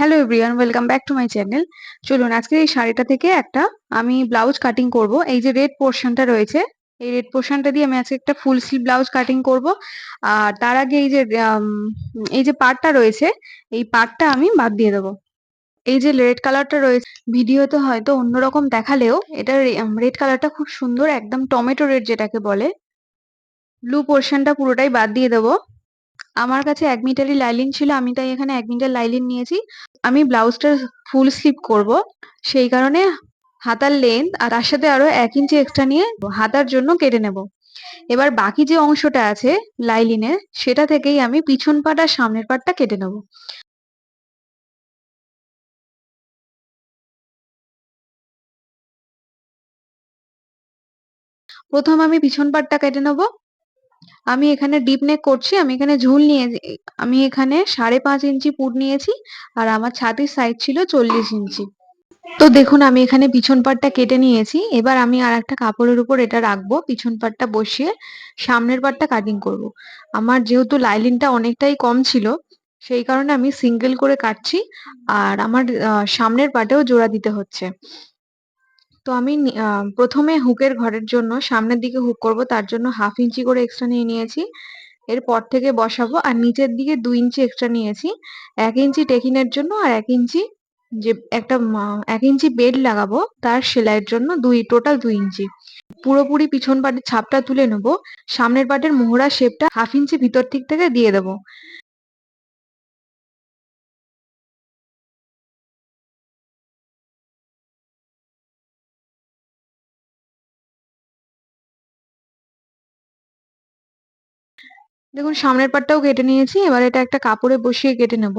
Hello everyone welcome back to my channel চলুন আজকে এই শাড়িটা থেকে একটা আমি ব্লাউজ কাটিং করব। এই যে রেড পোর্শনটা রয়েছে, এই রেড পোর্শনটা দিয়ে আমি আজকে একটা ফুল স্লিভ ব্লাউজ কাটিং করব। আর তার আগে এই যে এই যে পার্টটা রয়েছে, এই পার্টটা আমি বাদ দিয়ে দেবো। এই যে রেড কালারটা রয়েছে, ভিডিওতে হয়তো অন্যরকম দেখালেও এটা রেড কালারটা খুব সুন্দর, একদম টমেটো রেড যেটাকে বলে। ব্লু পোর্শনটা পুরোটাই বাদ দিয়ে দেবো। আমার কাছে এক মিটারই লাইলিন ছিল, আমি তাই এখানে এক মিটার লাইলিন নিয়েছি। আমি ব্লাউজটা ফুল স্লিভ করব, সেই কারণে হাতার লেন্থ আর তার সাথে আরও এক ইঞ্চি এক্সট্রা নিয়ে হাতার জন্য কেটে নেব। এবার বাকি যে অংশটা আছে লাইলিনের, সেটা থেকেই আমি পিছন পাট আর সামনের পাটটা কেটে নেব। প্রথম আমি পিছন পাটটা কেটে নেব। আমি এখানে ডিপ নেক করছি, আমি এখানে ঝুল নিয়ে আমি এখানে সাড়ে পাঁচ ইঞ্চি পুট নিয়েছি আর আমার ছাতির সাইজ ছিল চল্লিশ ইঞ্চি তো দেখুন, আমি এখানে পিছন পাটটা কেটে নিয়েছি, এবার আমি আর একটা কাপড়ের উপর এটা রাখব, পিছন পাটটা বসিয়ে সামনের পাটটা কাটিং করব। আমার যেহেতু লাইলিনটা অনেকটাই কম ছিল, সেই কারণে আমি সিঙ্গেল করে কাটছি আর আমার সামনের পাটেও জোড়া দিতে হচ্ছে তো আমি প্রথমে হুকের ঘরের জন্য সামনের দিকে হুক করব, তার জন্য হাফ ইঞ্চি করে এক্সট্রা নিয়ে নিয়েছি। এরপর থেকে বসাবো, আর নিচের দিকে দুই ইঞ্চি এক্সট্রা নিয়েছি। এক ইঞ্চি টেকিনের জন্য আর এক ইঞ্চি যে, একটা এক ইঞ্চি বেড লাগাবো, তার সেলাইয়ের জন্য দুই টোটাল দুই ইঞ্চি। পুরোপুরি পিছন পাটের ছাপটা তুলে নেব, সামনের পাটের মোহরা শেপটা হাফ ইঞ্চি ভিতর দিক থেকে দিয়ে দেবো। দেখুন, সামনের পাটটাও কেটে নিয়েছি। এবার এটা একটা কাপড়ে বসিয়ে কেটে নেব।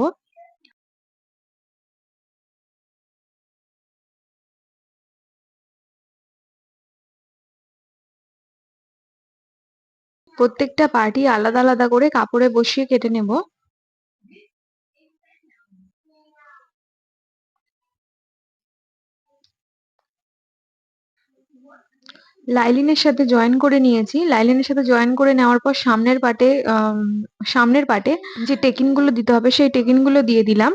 প্রত্যেকটা পার্টি আলাদা আলাদা করে কাপড়ে বসিয়ে কেটে নেব। লাইলিনের সাথে জয়েন করে নিয়েছি। লাইলিনের সাথে জয়েন করে নেওয়ার পর সামনের পাটে সামনের পাটে যে টেকিনগুলো দিতে হবে, সেই টেকিনগুলো দিয়ে দিলাম।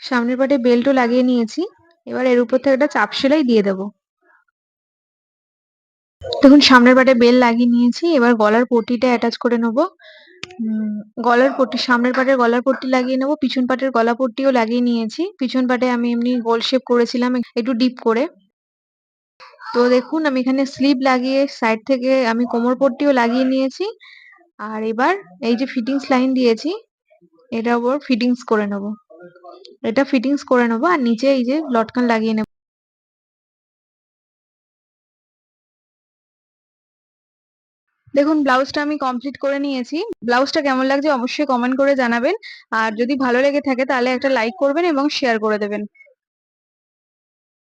সামনের পাটে বেল্টও লাগিয়ে নিয়েছি। এবার এর উপর থেকে একটা চাপ সেলাই দিয়ে দেবো। দেখুন, সামনের পাটে বেল লাগিয়ে নিয়েছি, এবার গলার পট্টিটা অ্যাটাচ করে নেব। গলার পট্টি, সামনের পাটের গলার পট্টি লাগিয়ে নেব, পিছন পাটের গলা পট্টিও লাগিয়ে নিয়েছি। পিছন পাটে আমি এমনি গোল শেপ করেছিলাম, একটু ডিপ করে। তো দেখুন, আমি এখানে স্লিভ লাগিয়ে সাইড থেকে আমি কোমর পট্টিও লাগিয়ে নিয়েছি। আর এবার এই যে ফিটিংস লাইন দিয়েছি এটা ওপর ফিটিংস করে নেব। এটা ফিটিংস করে নেব, আর নিচে এই যে লটকান লাগিয়ে নেব। দেখুন, ব্লাউজটা আমি কমপ্লিট করে নিয়েছি। ব্লাউজটা কেমন লাগছে অবশ্যই কমেন্ট করে জানাবেন। আর যদি ভালো লেগে থাকে তাহলে একটা লাইক করবেন এবং শেয়ার করে দেবেন।